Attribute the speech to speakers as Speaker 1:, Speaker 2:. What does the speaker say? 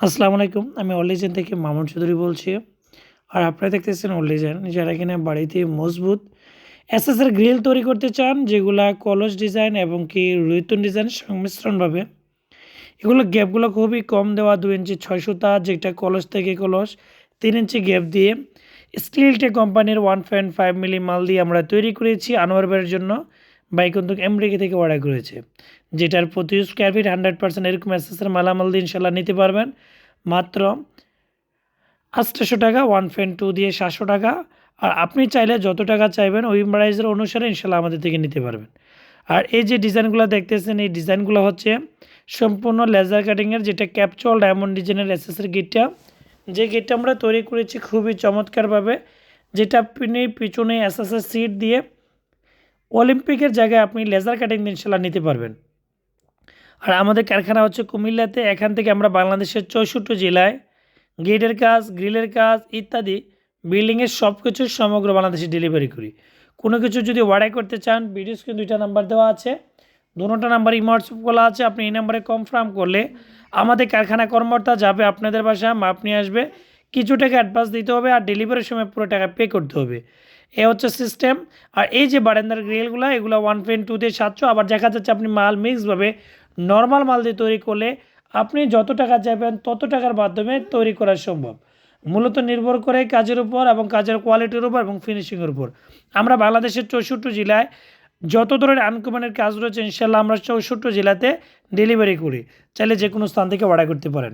Speaker 1: আসসালামু আলাইকুম, আমি অলিজেন থেকে মামুন চৌধুরী বলছি। আর আপনারা দেখতেছেন অলিজেন যারা কিনা বাড়িতে মজবুত এসএসের গ্রিল তৈরি করতে চান, যেগুলা কলস ডিজাইন এবং কি রৈতুন ডিজাইন সংমিশ্রণভাবে। এগুলো গ্যাপগুলো খুবই কম দেওয়া দু ইঞ্চি ছয় সুতা, যেটা কলস থেকে কলস, তিন ইঞ্চি গ্যাপ দিয়ে স্টিলটে কোম্পানির ওয়ান পয়েন্ট ফাইভ মিলি মাল দিয়ে আমরা তৈরি করেছি আনোয়ার বের জন্য বাইকন্তক আমেরিকা থেকে অর্ডার করেছে, যেটার প্রতি স্কোয়ার ফিট হান্ড্রেড পার্সেন্ট এরকম এসএসের মালামাল দিয়ে ইনশাল্লাহ নিতে পারবেন। মাত্র আটশোশো টাকা ওয়ান পয়েন্ট টু দিয়ে সাতশো টাকা। আর আপনি চাইলে যত টাকা চাইবেন, ওই প্রাইজের অনুসারে ইনশাল্লাহ আমাদের থেকে নিতে পারবেন। আর এই যে ডিজাইনগুলো দেখতেছেন, এই ডিজাইনগুলো হচ্ছে সম্পূর্ণ লেজার কাটিংয়ের যেটা ক্যাপচল ডায়মন্ড ডিজাইনের এসএসের গেটটা। যে গেটটা আমরা তৈরি করেছি খুবই চমৎকারভাবে, যেটা আপনি পিছনে এসএসের সিট দিয়ে অলিম্পিকের জায়গায় আপনি লেজার কাটিং ইনশাল্লাহ নিতে পারবেন। আর আমাদের কারখানা হচ্ছে কুমিল্লাতে, এখান থেকে আমরা বাংলাদেশের চৌষট্টি জেলায় গেটের কাজ, গ্রিলের কাজ ইত্যাদি বিল্ডিংয়ের সব কিছু সমগ্র বাংলাদেশে ডেলিভারি করি। কোনো কিছু যদি অর্ডার করতে চান, ভিডিও স্ক্রিন দুইটা নাম্বার দেওয়া আছে। দুটো নাম্বার ইমোয়াটসঅ্যাপ খোলা আছে, আপনি এই নাম্বারে কনফার্ম করলে আমাদের কারখানা কর্মকর্তা যাবে আপনাদের বাসায়, মাপ নিয়ে আসবে। কিছু টাকা অ্যাডভান্স দিতে হবে আর ডেলিভারির সময় পুরো টাকা পে করতে হবে। এ হচ্ছে সিস্টেম আর এই যে বারান্দার গ্রিলগুলো, এগুলো ওয়ান পয়েন্ট টু দিয়ে সাতশো। আবার দেখা যাচ্ছে আপনি মাল মিক্সভাবে নর্মাল মাল দিয়ে তৈরি করলে আপনি যত টাকা চাইবেন তত টাকার মাধ্যমে তৈরি করা সম্ভব। মূলত নির্ভর করে কাজের উপর এবং কাজের কোয়ালিটির উপর এবং ফিনিশিংয়ের উপর। আমরা বাংলাদেশের চৌষট্টি জেলায় যত ধরনের আনকমনের কাজ রয়েছে, ইনশাল্লাহ আমরা চৌষট্টি জেলাতে ডেলিভারি করি। চাইলে যে কোনো স্থান থেকে অর্ডার করতে পারেন।